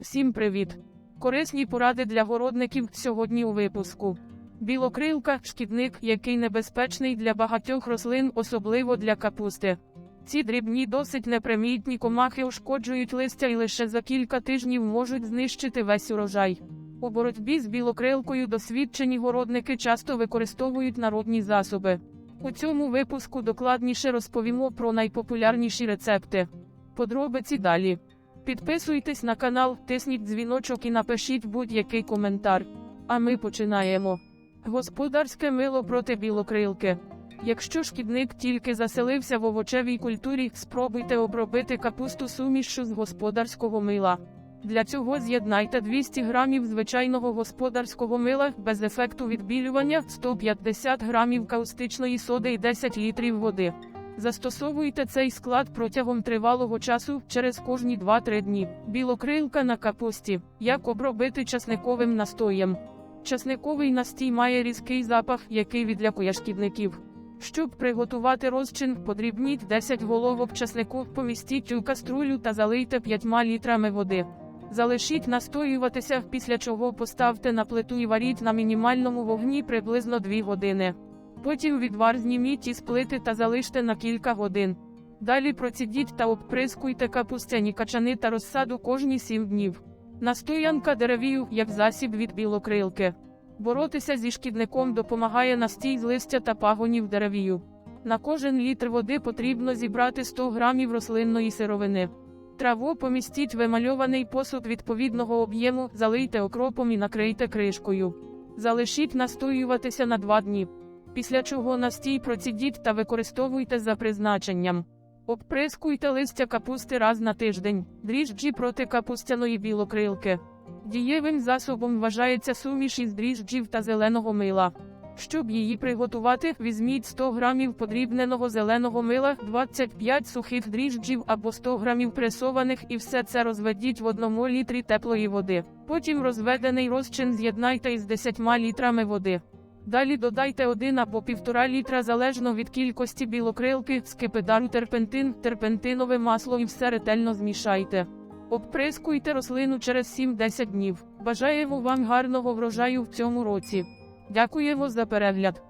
Всім привіт! Корисні поради для городників сьогодні у випуску. Білокрилка шкідник, який небезпечний для багатьох рослин, особливо для капусти. Ці дрібні, досить непримітні комахи ушкоджують листя і лише за кілька тижнів можуть знищити весь урожай. У боротьбі з білокрилкою досвідчені городники часто використовують народні засоби. У цьому випуску докладніше розповімо про найпопулярніші рецепти. Подробиці далі. Підписуйтесь на канал, тисніть дзвіночок і напишіть будь-який коментар. А ми починаємо. Господарське мило проти білокрилки. Якщо шкідник тільки заселився в овочевій культурі, спробуйте обробити капусту сумішшю з господарського мила. Для цього з'єднайте 200 грамів звичайного господарського мила без ефекту відбілювання, 150 грамів каустичної соди і 10 літрів води. Застосовуйте цей склад протягом тривалого часу через кожні 2-3 дні. Білокрилка на капусті. Як обробити часниковим настоєм? Часниковий настій має різкий запах, який відлякує шкідників. Щоб приготувати розчин, подрібніть 10 головок часнику, помістіть у каструлю та залийте 5 літрами води. Залишіть настоюватися, після чого поставте на плиту і варіть на мінімальному вогні приблизно 2 години. Потім відвар зніміть із плити та залиште на кілька годин. Далі процідіть та обприскуйте капустяні качани та розсаду кожні 7 днів. Настоянка деревію як засіб від білокрилки. Боротися зі шкідником допомагає настій з листя та пагонів деревію. На кожен літр води потрібно зібрати 100 грамів рослинної сировини. Траву помістіть в емальований посуд відповідного об'єму, залийте окропом і накрийте кришкою. Залишіть настоюватися на 2 дні. Після чого настій процідіть та використовуйте за призначенням. Обприскуйте листя капусти раз на тиждень, дріжджі проти капустяної білокрилки. Дієвим засобом вважається суміш із дріжджів та зеленого мила. Щоб її приготувати, візьміть 100 грамів подрібненого зеленого мила, 25 сухих дріжджів або 100 грамів пресованих і все це розведіть в одному літрі теплої води. Потім розведений розчин з'єднайте із 10 літрами води. Далі додайте 1 або 1,5 літра залежно від кількості білокрилки, скипидару терпентин, терпентинове масло і все ретельно змішайте. Обприскуйте рослину через 7-10 днів. Бажаємо вам гарного врожаю в цьому році. Дякуємо за перегляд.